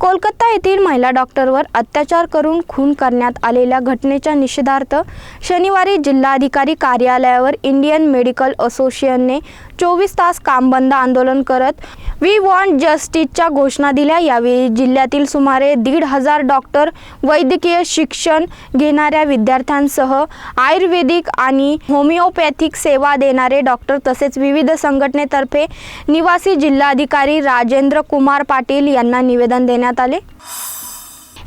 कोलकाता येथील महिला डॉक्टरवर अत्याचार करून खून करण्यात आलेल्या घटनेच्या निषेधार्थ शनिवारी जिल्हाधिकारी कार्यालयावर इंडियन मेडिकल असोसिएशनने चोवीस तास काम बंद आंदोलन करत वी वॉन्ट जस्टिसच्या घोषणा दिल्या. यावेळी जिल्ह्यातील सुमारे दीड हजार डॉक्टर वैद्यकीय शिक्षण घेणाऱ्या विद्यार्थ्यांसह आयुर्वेदिक आणि होमिओपॅथिक सेवा देणारे डॉक्टर तसेच विविध संघटनेतर्फे निवासी जिल्हाधिकारी राजेंद्र कुमार पाटील यांना निवेदन देण्यात आले.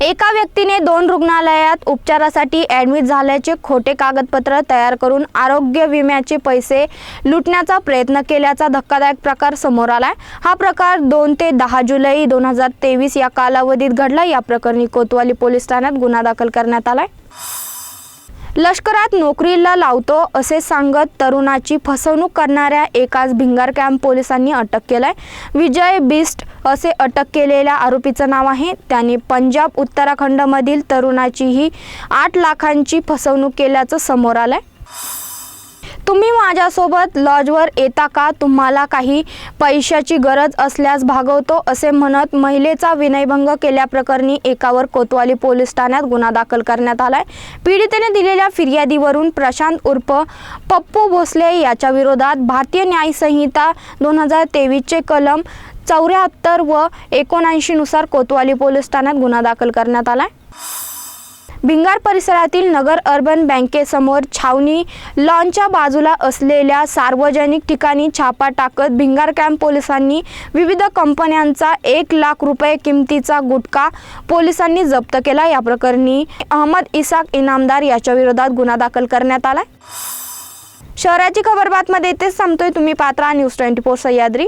एका व्यक्तीने दोन रुग्णालयात उपचारासाठी ॲडमिट झाल्याचे खोटे कागदपत्र तयार करून आरोग्य विम्याचे पैसे लुटण्याचा प्रयत्न केल्याचा धक्कादायक प्रकार समोर आलाय. हा प्रकार दोन ते दहा जुलै दोन हजार तेवीस या कालावधीत घडला. या प्रकरणी कोतवाली पोलीस ठाण्यात गुन्हा दाखल करण्यात आलाय. लष्करात नोकरीला लावतो असे सांगत तरुणाची फसवणूक करणाऱ्या एकाच भिंगार कॅम्प पोलिसांनी अटक केलाय. विजय बिस्ट असे अटक केलेल्या आरोपीचं नाव आहे. त्याने पंजाब उत्तराखंडमधील तरुणाचीही आठ लाखांची फसवणूक केल्याचं समोर आलंय. तुम्ही माझ्यासोबत लॉजवर येता का? तुम्हाला काही पैशाची गरज असल्यास भागवतो असे म्हणत महिलेचा विनयभंग केल्याप्रकरणी एकावर कोतवाली पोलीस ठाण्यात गुन्हा दाखल करण्यात आलाय. पीडितेने दिलेल्या फिर्यादीवरून प्रशांत उर्फ पप्पू भोसले याच्या विरोधात भारतीय न्यायसंहिता दोन हजार तेवीसचे कलम चौऱ्याहत्तर व एकोणऐंशीनुसार कोतवाली पोलीस ठाण्यात गुन्हा दाखल करण्यात आलाय. भिंगार परिसरातील नगर अर्बन बँकेसमोर छावणी लॉनच्या बाजूला असलेल्या सार्वजनिक ठिकाणी छापा टाकत भिंगार कॅम्प पोलिसांनी विविध कंपन्यांचा एक लाख रुपये किमतीचा गुटखा पोलिसांनी जप्त केला. या प्रकरणी अहमद इसाक इनामदार याच्या विरोधात गुन्हा दाखल करण्यात आलाय. शहराची खबर बातमध्ये इथेच संपतोय तुम्ही पात्रा न्यूज ट्वेंटी फोर सह्याद्री.